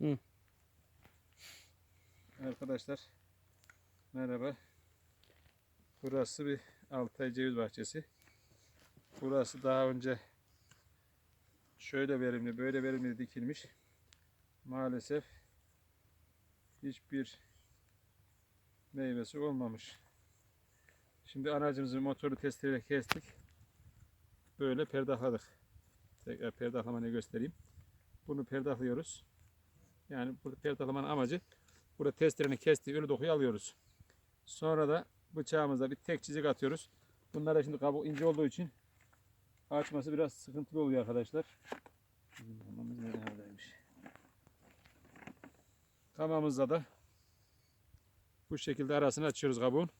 Hı. Arkadaşlar merhaba. Burası bir Altay ceviz bahçesi. Burası daha önce şöyle verimli, böyle verimli dikilmiş. Maalesef hiçbir meyvesi olmamış. Şimdi aracımızı motoru testereyle kestik. Böyle perdahladık. Tekrar perdahlamanı göstereyim. Bunu perdahlıyoruz. Yani burada perdahlamanın amacı burada testerenin kestiği ölü dokuyu alıyoruz. Sonra da bıçağımızla bir tek çizik atıyoruz. Bunlara şimdi kabuk ince olduğu için açması biraz sıkıntılı oluyor arkadaşlar. Bizim kamamız neredeymiş? Kamamızda da bu şekilde arasını açıyoruz kabuğun.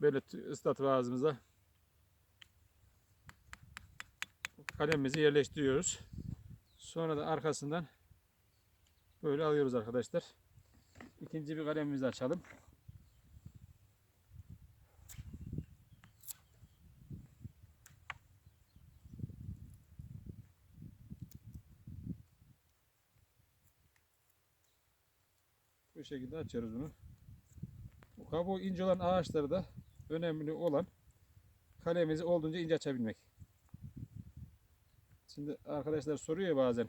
Böyle ıslatıp ağzımıza kalemimizi yerleştiriyoruz. Sonra da arkasından böyle alıyoruz arkadaşlar. İkinci bir kalemimizi açalım. Bu şekilde açıyoruz bunu. Bu kabuğu ince olan ağaçlarda önemli olan kalemizi olduğunca ince açabilmek. Şimdi arkadaşlar soruyor bazen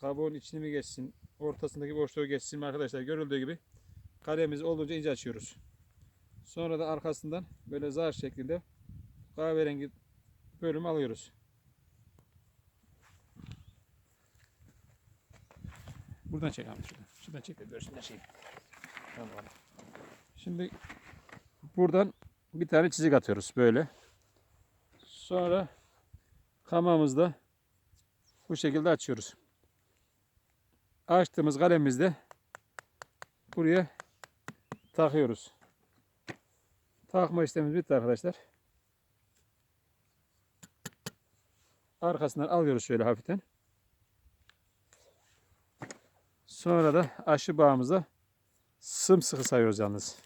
kabuğun içini mi geçsin, ortasındaki boşluğu geçsin mi arkadaşlar görüldüğü gibi kalemizi olduğunca ince açıyoruz. Sonra da arkasından böyle zar şeklinde kahverengi bölüm alıyoruz. Buradan çek abi şuradan. Şuradan çek de görsünler şeyi. Tamam. Şimdi buradan bir tane çizik atıyoruz böyle. Sonra kamamızda bu şekilde açıyoruz. Açtığımız kalemimizde buraya takıyoruz. Takma işlemimiz bitti arkadaşlar. Arkasından alıyoruz şöyle hafiften. Sonra da aşı bağımıza sımsıkı sayıyoruz yalnız.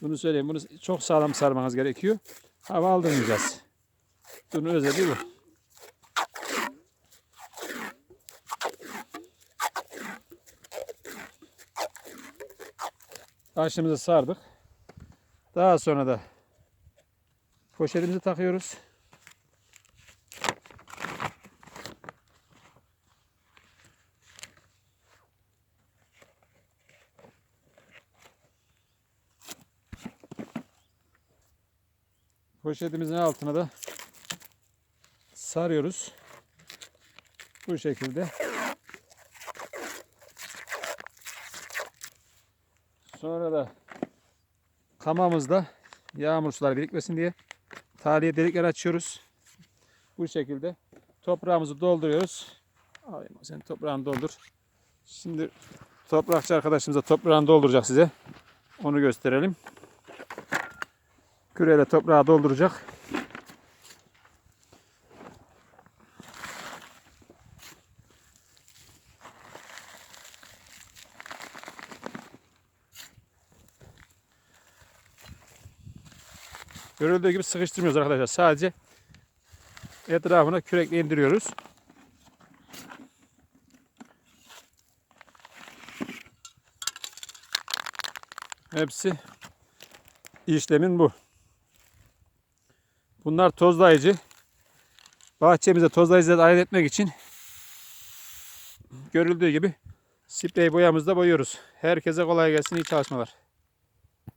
Bunu söyleyeyim. Bunu çok sağlam sarmanız gerekiyor. Hava aldırmayacağız. Bunun özelliği bu. Aşımızı sardık. Daha sonra da poşetimizi takıyoruz. Poşetimizin altına da sarıyoruz. Bu şekilde. Sonra da kamamızda yağmur suları birikmesin diye taliye delikler açıyoruz. Bu şekilde toprağımızı dolduruyoruz. Alayım sen toprağını doldur. Şimdi toprakçı arkadaşımıza toprağını dolduracak size. Onu gösterelim. Küreyle toprağı dolduracak. Görüldüğü gibi sıkıştırmıyoruz arkadaşlar. Sadece etrafına kürekle indiriyoruz. Hepsi işlemin bu. Bunlar tozlayıcı. Bahçemize tozlayıcıları ayırt etmek için görüldüğü gibi sprey boyamızda boyuyoruz. Herkese kolay gelsin, iyi çalışmalar.